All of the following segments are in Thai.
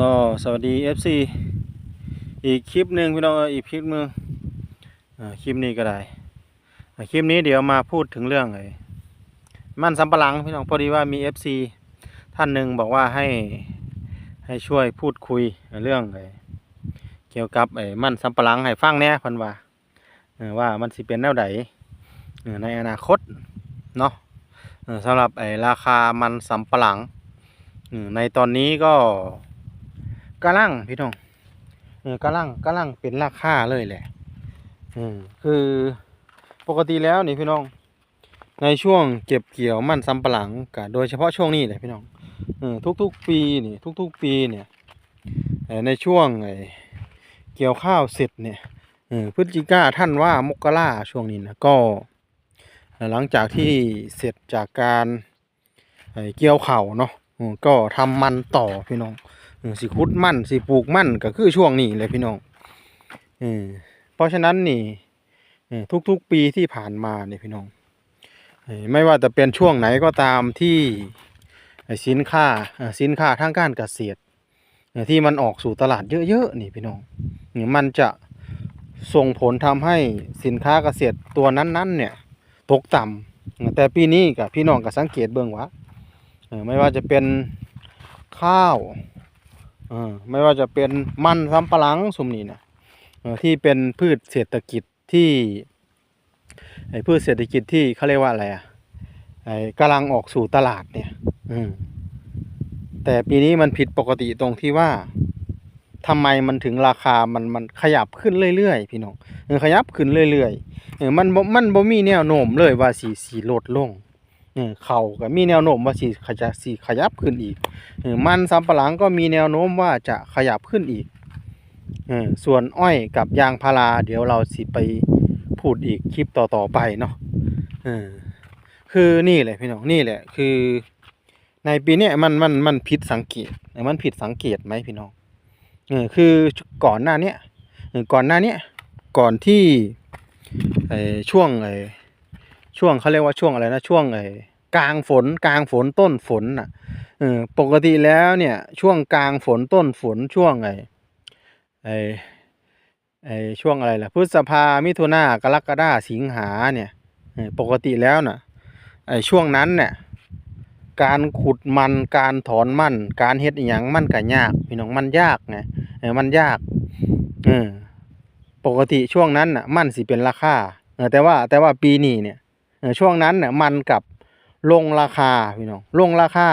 ก็สวัสดี FC อีกคลิปหนึ่งพี่น้องอีกคลิปหนึงอ่าคลิปนี้ก็ได้คลิปนี้เดี๋ยวมาพูดถึงเรื่องไอ้มันสำปะหลังพี่น้องพอดีว่ามี FC ท่านหนึ่งบอกว่าให้ให้ช่วยพูดคุยเรื่องไอ้เกี่ยวกับไอ้มันสำปะหลังให้ฟังแน่พันว่าว่ามันสิเป็นแนวใดเออในอนาคตเนาะสำหรับไอ้ราคามันสำปะหลังในตอนนี้ก็ กำลังพี่น้องเออกำลังกำลังเป็นราคาเลยแหละอืมคือปกติแล้วนี่พี่น้อง ในช่วงเก็บเกี่ยวมันสำปะหลังกับโดยเฉพาะช่วงนี้แหละพี่น้องออทุกๆปีนี่ทุกๆปีเนี่ยในช่วงไอเกี่ยวข้าวเสร็จเนี่ยเออพฤศจิกาท่านว่ามกราช่วงนี้นะก็หลังจากที่เสร็จจากการเกี่ยวข้าวเนาะก็ทำมันต่อพี่น้อง สิขุดมันสิปลูกมันก็คือช่วงนี้เลยพี่น้องเอืมเพราะฉะนั้นนี่ทุกๆปีที่ผ่านมาเนี่ยพี่น้องไม่ว่าจะเป็นช่วงไหนก็ตามที่สินค้าสินค้าทางการเกษตรที่มันออกสู่ตลาดเยอะๆนี่พี่น้องมันจะส่งผลทำให้สินค้าเกษตรตัวนั้นๆ เนี่ยตกต่ำแต่ปีนี้กับพี่น้องก็สังเกตเบิ่งว่าไม่ว่าจะเป็นข้าว ไม่ว่าจะเป็นมันสำปะหลังสุมนี้นะที่เป็นพืชเศรษฐกิจที่ไอ้พืชเศรษฐกิจที่เขาเรียกว่าอะไรอะไอ้กำลังออกสู่ตลาดเนี่ย อืมแต่ปีนี้มันผิดปกติตรงที่ว่าทำไมมันถึงราคามันมันขยับขึ้นเรื่อยๆพี่น้องขยับขึ้นเรื่อยๆมันมันบ่มีแนวโน้มเลยว่าสีสีลดลง เออเขาก็มีแนวโน้มว่าสิขยับสิขยับขึ้นอีก มันสำปะหลังก็มีแนวโน้มว่าจะขยับขึ้นอีก ส่วนอ้อยกับยางพาราเดี๋ยวเราสิไปพูดอีกคลิปต่อๆไปเนาะคือนี่แหละพี่น้องนี่แหละคือในปีนี้มันมันมันผิดสังเกตมันผิดสังเกตไหมพี่น้องเออคือก่อนหน้าเนี้ยก่อนหน้าเนี้ยก่อนที่ช่วงไช่วงเขาเรียกว่าช่วงอะไรนะช่วงไอ้กลางฝนกลางฝนต้นฝนน่ะเออปกติแล้วเนี่ยช่วงกลางฝนต้นฝนช่วงไอ้ไอ้ไอ้ช่วงอะไรล่ะพฤษภามิถุนากรกฎาสิงหาเนี่ยปกติแล้วน่ะไอ้ช่วงนั้นเนี่ยการขุดมันการถอนมัน การเฮ็ดอหยังมันก็ยากพี่น้องมันยากไงเออมันยากเออปกติช่วงนั้นน่ะมันสิเป็นราคาเออแต่ว่าแต่ว่าปีนี้เนี่ย ช่วงนั้นเนี่ยมันกับลงราคาพี่น้องลงราคา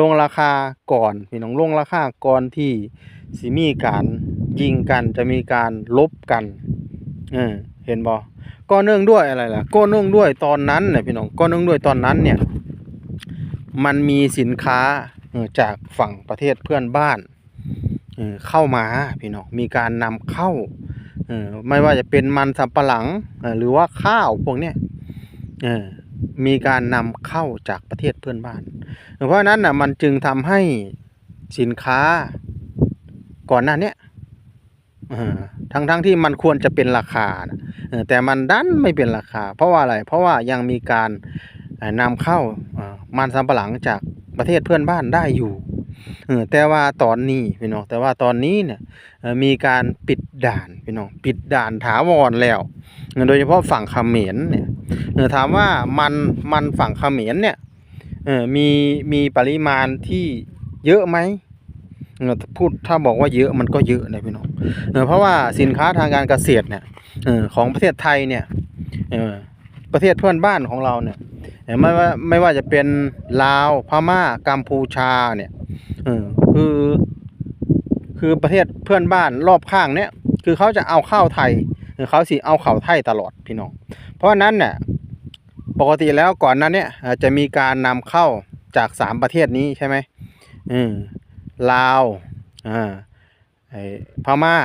ลงราคาก่อนพี่น้องลงราคาก่อนที่สิมีการยิงกันจะมีการลบกันเออเห็นบ่ก็เนื่องด้วยอะไรล่ะก็เนื่องด้วยตอนนั้นเนี่ยพี่น้องก็เนื่องด้วยตอนนั้นเนี่ยมันมีสินค้าจากฝั่งประเทศเพื่อนบ้านเข้ามาพี่น้องมีการนำเข้าไม่ว่าจะเป็นมันสำปะหลังหรือว่าข้าวพวกเนี้ย มีการนำเข้าจากประเทศเพื่อนบ้าน เพราะนั้นน่ะมันจึงทำให้สินค้าก่อนหน้าเนี้ยทั้งทั้งที่มันควรจะเป็นราคานะแต่มันดันไม่เป็นราคา เพราะว่าอะไร เพราะว่ายังมีการนำเข้ามันสำปะหลังจากประเทศเพื่อนบ้านได้อยู่ แต่ว่าตอนนี้พี่น้อง แต่ว่าตอนนี้เนี่ยมีการปิดด่านพี่น้อง ปิดด่านถาวรแล้ว โดยเฉพาะฝั่งเขมรเนี่ย ถามว่ามันมันฝั่งเขมรเนี่ยเออมีมีปริมาณที่เยอะไหมเออพูดถ้าบอกว่าเยอะมันก็เยอะนะพี่น้องเออเพราะว่าสินค้าทางการเกษตรเนี่ยเออของประเทศไทยเนี่ยเออประเทศเพื่อนบ้านของเราเนี่ยไม่ว่าไม่ว่าจะเป็นลาวพม่ากัมพูชาเนี่ยเออคือ คือประเทศเพื่อนบ้านรอบข้างเนี่ยคือเขาจะเอาข้าวไทย เออเขาสิเอาเข้าไทยตลอดพี่น้อง เพราะนั้นเนี่ยปกติแล้วก่อนนั้นเนี่ยจะมีการนำเข้าจากสามประเทศนี้ใช่ไหมอืมลาวอ่าพม่า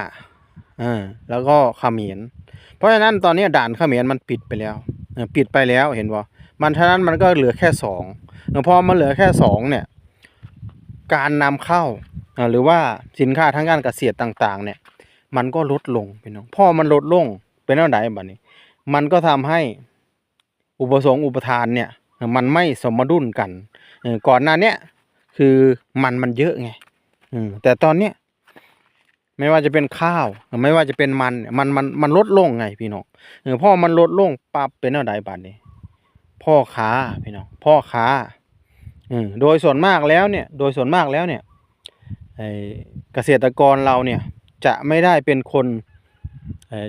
อ่าแล้วก็เขมรเพราะฉะนั้นตอนนี้ด่านเขมรมันปิดไปแล้วปิดไปแล้วเห็นบ่มันฉะนั้นมันก็เหลือแค่สองพอมันเหลือแค่สองเนี่ยการนำเข้าหรือว่าสินค้าทางการเกษตรต่างๆ เนี่ย มันก็ลดลงพี่น้องพอมันลดลงเป็นเท่าไร่บัดนี้ มันก็ทำให้อุปสงค์อุปทานเนี่ย มันไม่สมดุลกันก่อนหน้าเนี้ยคือมันมันเยอะไงแต่ตอนเนี้ยไม่ว่าจะเป็นข้าว ไม่ว่าจะเป็นมันมันมันมันลดลงไงพี่น้องเออมันลดลงปั๊บเป็นอะไรบาดนี้ พ่อค้าพี่น้องพ่อค้าโดยส่วนมากแล้วเนี่ย โดยส่วนมากแล้วเนี่ยเกษตรกรเราเนี่ย จะไม่ได้เป็นคน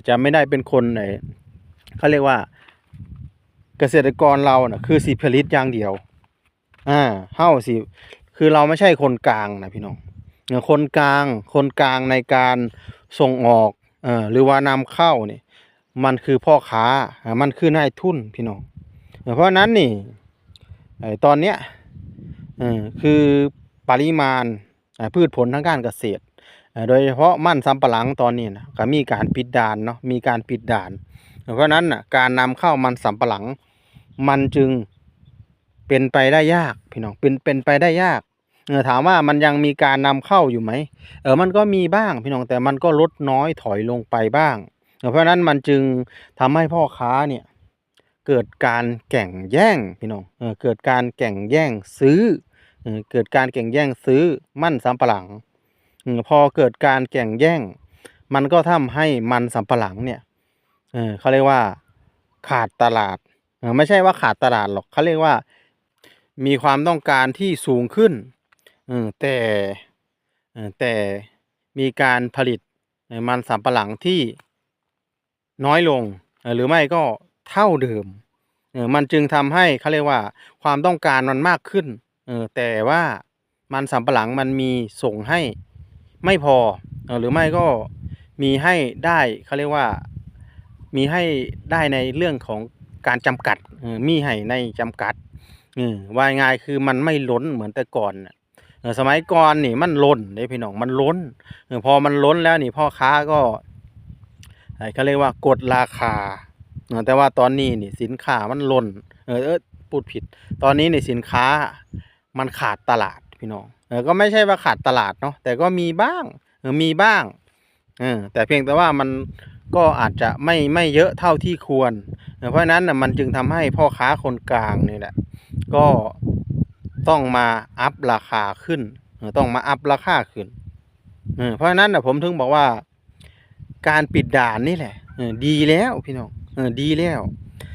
จะไม่ได้เป็นคนไอ้เขาเรียกว่าเกษตรกรเราน่ะคือสิผลิตอย่างเดียว อ่าเฮาสิคือเราไม่ใช่คนกลางนะพี่น้องเออคนกลางคนกลางในการส่งออกเอ่อหรือว่านำเข้าเนี่ยมันคือพ่อค้ามันคือนายทุนพี่น้องเพราะนั้นนี่ตอนเนี้ยคือปริมาณพืชผลทางการเกษตร โดยเฉพาะมันสำปะหลังตอนนี้นะก็มีการปิดด่านเนาะมีการปิดด่าน เพราะนั้นนะการนำเข้ามันสำปะหลัง มันจึงเป็นไปได้ยากพี่น้องเป็นเป็นไปได้ยากเออถามว่ามันยังมีการนำเข้าอยู่ไหมเออมันก็มีบ้างพี่น้องแต่มันก็ลดน้อยถอยลงไปบ้าง เพราะนั้นมันจึงทำให้พ่อค้าเนี่ยเกิดการแข่งแย่งพี่น้องเออเกิดการแข่งแย่งซื้อเออเกิดการแข่งแย่งซื้อมันสำปะหลัง พอเกิดการแข่งแย่ง มันก็ทำให้มันสำปะหลังเนี่ยเออเขาเรียกว่าขาดตลาดเออไม่ใช่ว่าขาดตลาดหรอกเขาเรียกว่ามีความต้องการที่สูงขึ้นเออแต่แต่มีการผลิตมันสำปะหลังที่น้อยลง หรือไม่ก็เท่าเดิมเออมันจึงทำให้เขาเรียกว่าความต้องการมันมากขึ้นเออแต่ว่ามันสำปะหลังมันมีส่งให้ ไม่พออหรือไม่ก็มีให้ได้เขาเรียกว่ามีให้ได้ในเรื่องของการจำกัดมีให้ในจำกัดว่ายง่ายคือมันไม่ล้นเหมือนแต่ก่อนสมัยก่อนนี่มันล้นเด้พี่น้องมันล้นอพอมันล้นแล้วนี่พ่อค้าก็เขาเรียกว่ากดราคาแต่ว่าตอนนี้นี่สินค้ามันล้น เออเออพูดผิด ตอนนี้นี่สินค้ามันขาดตลาด พี่น้องเออก็ไม่ใช่ว่าขาดตลาดเนาะแต่ก็มีบ้างเออมีบ้างเออแต่เพียงแต่ว่ามันก็อาจจะไม่ไม่เยอะเท่าที่ควรเออเพราะฉะนั้นน่ะมันจึงทำให้พ่อค้าคนกลางนี่แหละก็ต้องมาอัพราคาขึ้นออต้องมาอัพราคาขึ้นเออเพราะฉะนั้นน่ะผมถึงบอกว่า การปิดด่านนี่แหละออดีแล้วพี่น้องเออดีแล้ว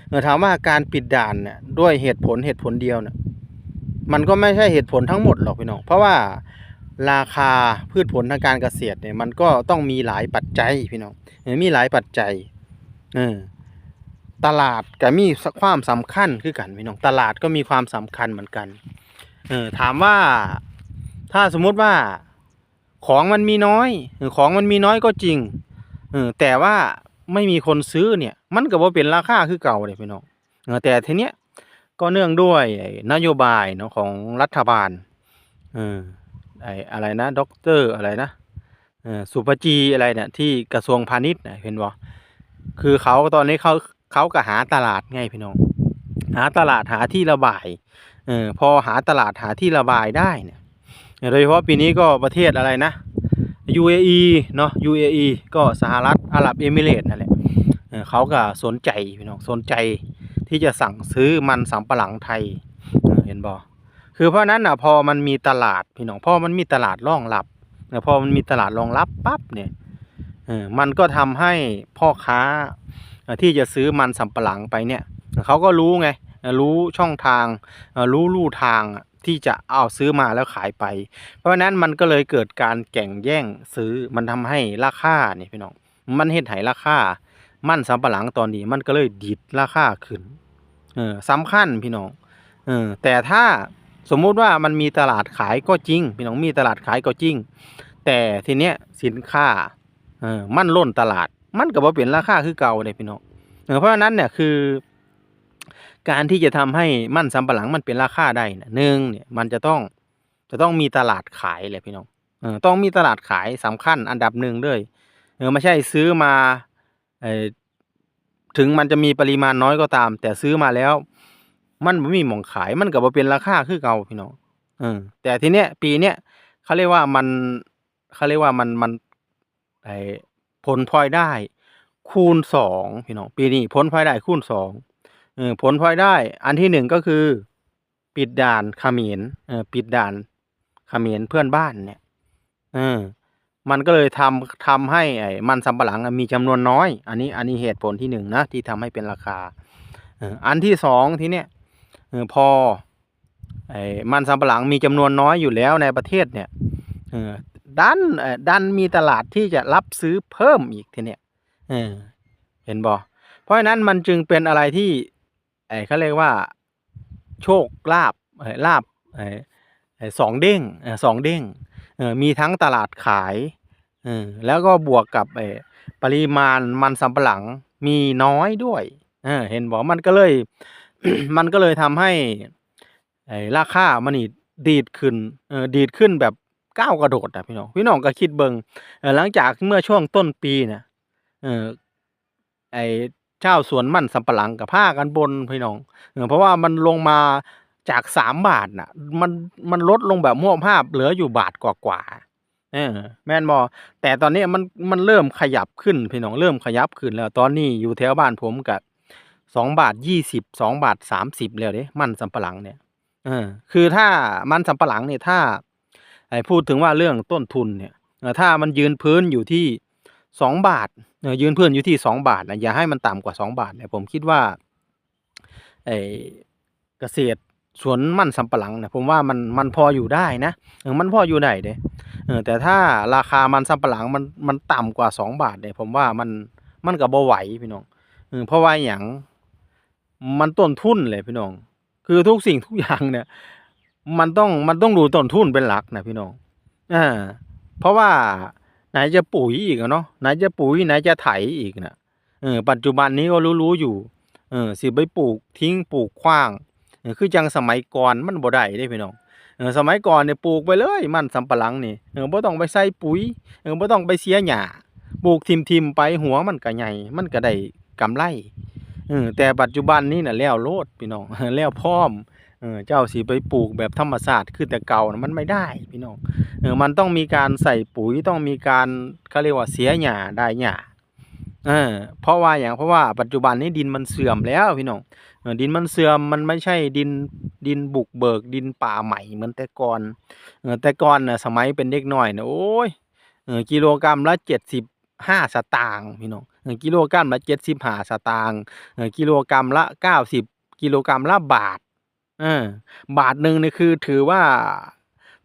เออถามว่าการปิดด่านเนี่ยด้วยเหตุผลเหตุผลเดียวเนี่ย มันก็ไม่ใช่เหตุผลทั้งหมดหรอกพี่น้อง เพราะว่าราคาพืชผลทางการเกษตรเนี่ย มันก็ต้องมีหลายปัจจัยพี่น้องมีหลายปัจจัยเออตลาดก็มีความสำคัญคือกันพี่น้องตลาดก็มีความสำคัญเหมือนกันเออถามว่าถ้าสมมุติว่าของมันมีน้อยของมันมีน้อยก็จริงเออแต่ว่าไม่มีคนซื้อเนี่ย มันก็บ่เป็นราคาคือเก่าเลยพี่น้องเออแต่ทีเนี้ย ก็เนื่องด้วยนโยบายเนาะของรัฐบาลเออไออะไรนะด็อกเตอร์อะไรนะสุภจีอะไรเนี่ยที่กระทรวงพาณิชย์นะเห็นบ่คือเขาตอนนี้เขาเขาก็หาตลาดไงพี่น้อง หาตลาดหาที่ระบายเออพอหาตลาดหาที่ระบายได้เนี่ยโดยเฉพาะปีนี้ก็ประเทศอะไรนะ UAE เนาะ UAE ก็สหรัฐอาหรับเอมิเรตส์นั่นแหละเขาก็สนใจพี่น้องสนใจ ที่จะสั่งซื้อมันสำปะหลังไทยเอ็นบ่คือเพราะนั้นอะพอมันมีตลาดพี่น้องพอมันมีตลาดรองรับแต่พอมันมีตลาดรองรับปั๊บเนี่ยเออมันก็ทำให้พ่อค้าที่จะซื้อมันสำปะหลังไปเนี่ยเขาก็รู้ไงรู้ช่องทางรู้ลู่ทางที่จะเอาซื้อมาแล้วขายไป เพราะฉะนั้นมันก็เลยเกิดการแข่งแย่งซื้อมันทำให้ราคาเนี่ยพี่น้องมันเฮ็ดให้ราคา มันสำปะหลังตอนนี้มันก็เลยดีดราคาขึ้นเออสำคัญพี่น้องเออแต่ถ้าสมมุติว่ามันมีตลาดขายก็จริง พี่น้องมีตลาดขายก็จริง แต่ทีเนี้ยสินค้าเออมันล้นตลาด มันก็บ่เป็นราคาคือเก่าเลยพี่น้องเออเพราะฉะนั้นเนี่ยคือ การที่จะทำให้มันสำปะหลังมันเป็นราคาได้นะหนึ่งเนี่ยมันจะต้องจะต้องมีตลาดขายเลยพี่น้องเออต้องมีตลาดขายสำคัญอันดับหนึ่งเลยเออไม่ใช่ซื้อมา ถึงมันจะมีปริมาณน้อยก็ตาม แต่ซื้อมาแล้ว มันบ่มีหม่องขายมันก็บ่เป็นราคาคือเก่าพี่น้องเออแต่ทีเนี้ยปีเนี้ยเขาเรียกว่ามันเขาเรียกว่ามันมันไอ้ผลพลอยได้ คูณสองพี่น้องปีนี้ผลพลอยได้คูณสองเออผลพลอยได้ อันที่หนึ่งก็คือ ปิดด่านขมรเออปิดด่านขมรเพื่อนบ้านเนี่ยเออ มันก็เลยทำทำให้ไอ้มันสำปะหลังมีจำนวนน้อย อันนี้อันนี้เหตุผลที่หนึ่งนะที่ทำให้เป็นราคาอันที่สองทีเนี้ยอพอไอ้มันสำปะหลังมีจำนวนน้อยอยู่แล้วในประเทศเนี่ยดันดันมีตลาดที่จะรับซื้อเพิ่มอีกทีเนี้ยเห็นบ่เพราะฉะนั้นมันจึงเป็นอะไรที่ไอ้เขาเรียกว่าโชคลาบลาบสองเด้งสองเด้ง มีทั้งตลาดขายแล้วก็บวกกับปริมาณมันสำปะหลังมีน้อยด้วยเเห็นบอกมันก็เลยมันก็เลยทำให้ราคามันนี่ดีดขึ้นดีดขึ้นแบบก้าวกระโดดอะพี่น้องพี่น้องก็คิดเบิงหลังจากเมื่อช่วงต้นปีเนี่ยไอ้เจ้าสวนมันสำปะหลังกับผ้ากันบนพี่น้องเพราะว่ามันลงมา จากสามบาทน่ะ มันมันลดลงแบบมั่วภาพเหลืออยู่บาทกว่าๆเออแม่นบอแต่ตอนนี้มันมันเริ่มขยับขึ้นพี่น้องเริ่มขยับขึ้นแล้วตอนนี้อยู่แถวบ้านผมกับสองบาทยี่สิบสองบาทสามสิบแล้วเด้มันสำปะหลังเนี่ยเออคือถ้ามันสำปะหลังเนี่ยถ้าไอ้พูดถึงว่าเรื่องต้นทุนเนี่ยถ้ามันยืนพื้นอยู่ที่สองบาทยืนพื้นอยู่ที่สองบาทนะอย่าให้มันต่ำกว่าสองบาทเนี่ยผมคิดว่าไอ้เกษตร สวนมันสำปะหลังเนี่ยผมว่ามันมันพออยู่ได้นะเออมันพออยู่ได้เด้เออแต่ถ้าราคามันสำปะหลังมันมันต่ำกว่าสองบาทเนี่ยผมว่ามันมันก็บ่ไหวพี่น้องเออเพราะว่าอย่างมันต้นทุนเลยพี่น้อง คือทุกสิ่งทุกอย่างเนี่ย มันต้องมันต้องดูต้นทุนเป็นหลักนะพี่น้องอ่าเพราะว่าไหนจะปุ๋ยอีกเนาะไหนจะปุ๋ยไหนจะไถอีกนะเออปัจจุบันนี้ก็รู้ๆอยู่เออสิไปปลูกทิ้งปลูกขว้าง คือจังสมัยก่อนมันบ่ได้เด้พี่น้องสมัยก่อนเนี่ยปลูกไปเลยมันสำปะหลังนี่เออบ่ต้องไปใส่ปุ๋ยเออบ่ต้องไปเสียหญ้าปลูกทิมๆไปหัวมันก็ใหญ่มันก็ได้กำไรเออแต่ปัจจุบันนี้น่ะแล้วโลดพี่น้องแล้วพร้อมเออเจ้าสิไปปลูกแบบธรรมชาติคือแต่เก่านะมันไม่ได้พี่น้องเออมันต้องมีการใส่ปุ๋ยต้องมีการเขาเรียกว่าเสียหญ้าได้หญ้าเออเพราะว่าอย่างเพราะว่าปัจจุบันนี้ดินมันเสื่อมแล้วพี่น้อง ดินมันเสื่อมมันไม่ใช่ดินดินบุกเบิกดินป่าใหม่เหมือนแต่ก่อนแต่ก่อนนะสมัยเป็นเด็กหน้อยนะโอ้ยกิโลกรัมละเจ็ดสิบห้าสตางค์พี่น้องกิโลกรัมละเจ็ดสิบห้าสตางค์กิโลกรัมละเก้าสิบกิโลกรัมละบาทเออบาทหนึ่งนี่คือถือว่า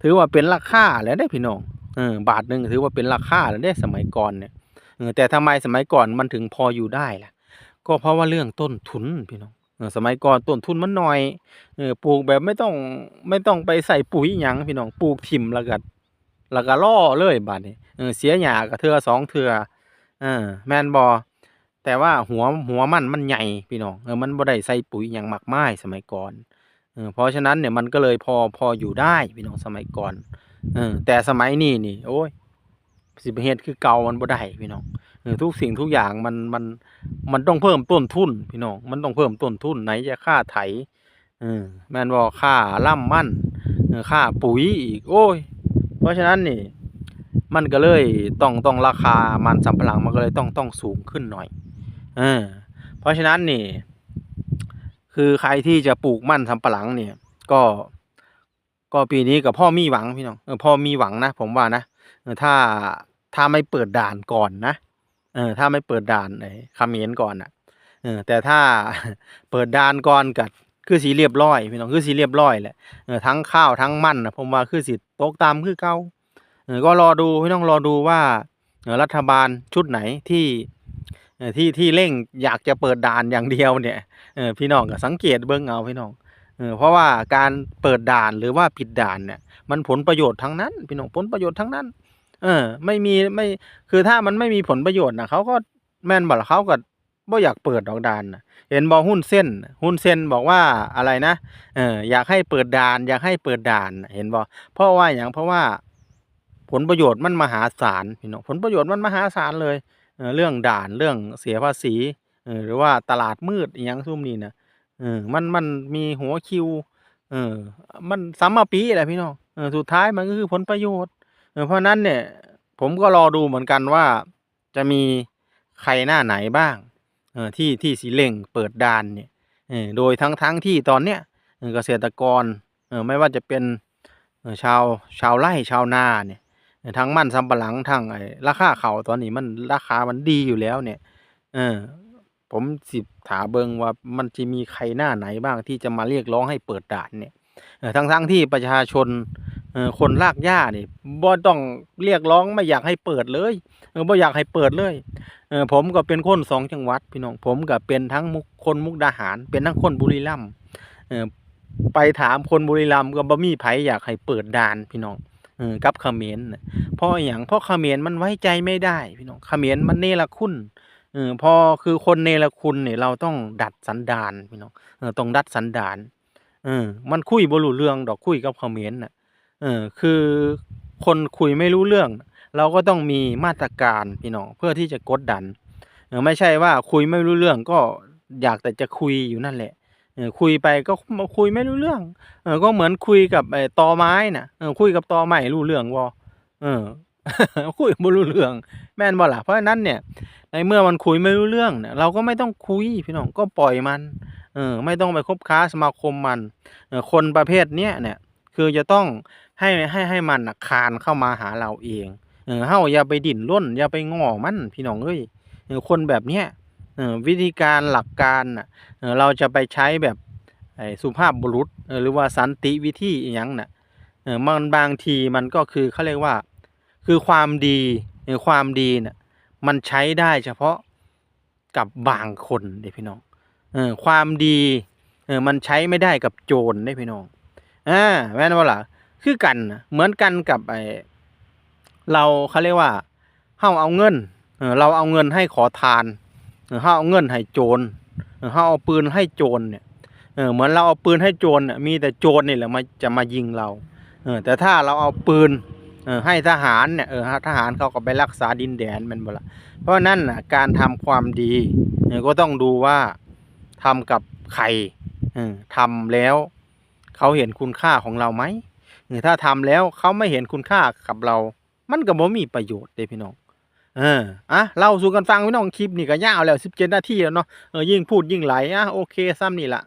ถือว่าเป็นราคาแล้วได้พี่น้องเออบาทหนึ่งถือว่าเป็นราคาแล้วได้สมัยก่อนเนี่ยแต่ทำไมสมัยก่อนมันถึงพออยู่ได้ล่ะ ก็เพราะว่าเรื่องต้นทุนพี่น้อง สมัยก่อนต้นทุนมันน้อยเออปลูกแบบไม่ต้องไม่ต้องไปใส่ปุ๋ยหยังพี่น้องปลูกถิ่มแล้วก็แล้วก็ล่อเลยบาดนี้เออเสียหญ้าก็เทื่อสองเทื่อเออแมนบ่แต่ว่าหัวหัวมันมันใหญ่พี่น้องเออมันบ่ได้ใส่ปุ๋ยหยังมากมายสมัยก่อนเออเพราะฉะนั้นเนี่ยมันก็เลยพอพออยู่ได้พี่น้องสมัยก่อนเออแต่สมัยนี้นี่ โอ้ยสิไปเฮ็ดคือเก่ามันบ่ได้พี่น้อง ทุกสิ่งทุกอย่างมันมันมันต้องเพิ่มต้นทุนพี่น้องมันต้องเพิ่มต้นทุนไหนจะค่าไถเออแมนบ่ค่าล่ำมันค่าปุ๋ยอีกโอ้ย เพราะฉะนั้นนี่ มันก็เลยต้องต้องราคามันสำปะหลังมันก็เลยต้องต้องสูงขึ้นหน่อยเออเพราะฉะนั้นนี่ คือใครที่จะปลูกมันสำปะหลังเนี่ย ก็ ก็ปีนี้กับพ่อมีหวังพี่น้องเออพ่อมีหวังนะผมว่านะถ้าถ้าไม่เปิดด่านก่อนนะ เออถ้าไม่เปิดด่านไอ้คเขมรก่อนน่ะเออแต่ถ้าเปิดด่านก่อนก็คือสิเรียบร้อยพี่น้องคือสิเรียบร้อยแหละเออทั้งข้าวทั้งมันนะผมว่าคือสิตกตามคือเก่าเออก็รอดูพี่น้องรอดูว่าออรัฐบาลชุดไหนที่เออที่ที่เร่งอยากจะเปิดด่านอย่างเดียวเนี่ยเออพี่น้องก็สังเกตเบิ่งเอาพี่น้องเออเพราะว่าการเปิดด่านหรือว่าปิดด่านเนี่ยมันผลประโยชน์ทั้งนั้น พี่น้องผลประโยชน์ทั้งนั้น เออ ไม่มีไม่คือถ้ามันไม่มีผลประโยชน์นะเขาก็แม่นบอกเขาก็บ่อยากเปิดดอกดานนะเห็นบอกหุ้นเส้น หุ้นเส้นบอกว่าอะไรนะเอออยากให้เปิดดาน อยากให้เปิดดาน เห็นบอกเพราะว่าอย่างเพราะว่า ผลประโยชน์มันมหาศาลพี่น้องผลประโยชน์มันมหาศาลเลยเเรื่องด่านเรื่องเสียภาษีเอหรือว่าตลาดมืดอหยังซุ่มนี้นะเออมันมันมีหัวคิว เออ มันซ้ำมาปีแหละพี่น้องเออสุดท้ายมันก็คือผลประโยชน์ เพราะนั้นเนี่ยผมก็รอดูเหมือนกันว่าจะมีใครหน้าไหนบ้างเออที่ที่สีเล่งเปิดด่านเนี่ยเออโดยทั้งทั้งที่ตอนเนี้ยเกษตรกรเออไม่ว่าจะเป็นชาวชาวไร่ชาวนาเนี่ยทั้งมันสำปะหลังทั้งไอ้ราคาเขาตอนนี้มันราคามันดีอยู่แล้วเนี่ยเออผมสิถาเบิงว่ามันจะมีใครหน้าไหนบ้างที่จะมาเรียกร้องให้เปิดด่านเนี่ยเออทั้งทั้งที่ประชาชน เออคนลากหญ้านี่บ่ต้องเรียกร้องไม่อยากให้เปิดเลยเออบ่อยากให้เปิดเลยเออผมก็เป็นคนสองจังหวัดพี่น้องผมก็เป็นทั้งมุกคนมุกดาหาร เป็นทั้งคนบุรีรัมย์เออไปถามคนบุรีรัมย์ก็บ่มีไผอยากให้เปิดด่านพี่น้องเออกับเขมรน่ะเพราะอย่างเพราะเขมรมันไว้ใจไม่ได้พี่น้องเขมรมันเนรคุณเออพอคือคนเนรคุณเนี่ยเราต้องดัดสันดานพี่น้องเออต้องดัดสันดานเออมันคุยบ่รู้เรื่องดอกคุยกับเขมรน่ะ เออคือคนคุยไม่รู้เรื่อง เราก็ต้องมีมาตรการพี่น้องเพื่อที่จะกดดันเออไม่ใช่ว่าคุยไม่รู้เรื่องก็อยากแต่จะคุยอยู่นั่นแหละเออคุยไปก็คุยไม่รู้เรื่องเออก็เหมือนคุยกับไอ้ตอไม้น่ะเออคุยกับตอไม้รู้เรื่องบ่เออคุยบ่รู้เรื่อง แม่นบ่ล่ะเพราะฉะนั้นเนี่ย ในเมื่อมันคุยไม่รู้เรื่องเนี่ยเราก็ไม่ต้องคุยพี่น้องก็ปล่อยมันเออไม่ต้องไปคบค้าสมาคมมันเออคนประเภทเนี้ยเนี่ย คือจะต้องให้ให้ให้มันคานเข้ามาหาเราเองเออเฮาอย่าไปดิ่นร่นอย่าไปง้อมันพี่น้องเอ้ยคนแบบเนี้ยวิธีการหลักการน่ะเราจะไปใช้แบบสุภาพบุรุษหรือว่าสันติวิธีอหยังน่ะมันบางทีมันก็คือเขาเรียกว่า คือความดีเออความดีน่ะมันใช้ได้เฉพาะกับบางคนเด้พี่น้องความดีมันใช้ไม่ได้กับโจรได้พี่น้อง อ่าแม่นว่าล่ะคือกันเหมือนกันกับไอเราเขาเรียกว่าเฮาเอาเงินเราเอาเงินให้ขอทานเออเฮาเอาเงินให้โจรเออเฮาเอาปืนให้โจรเนี่ยเหมือนเราเอาปืนให้โจรน่ะมีแต่โจรนี่แหละมาจะมายิงเราเออแต่ถ้าเราเอาปืนเออให้ทหารเนี่ยเออทหารเขาก็ไปรักษาดินแดนมันบ่ละเพราะนั่นน่ะการทำความดีเออก็ต้องดูว่าทำกับใครเออทำแล้ว เขาเห็นคุณค่าของเราไหมหรือถ้าทำแล้วเขาไม่เห็นคุณค่ากับเรา มันก็บ่มีประโยชน์เด้พี่น้อง เอออะเล่าสู่กันฟังพี่น้องคลิปนี่ก็ยาวแล้วสิบเจ็ดนาทีแล้วเนาะเออยิ่งพูดยิ่งไหลอะโอเคซ้ำนี่ละ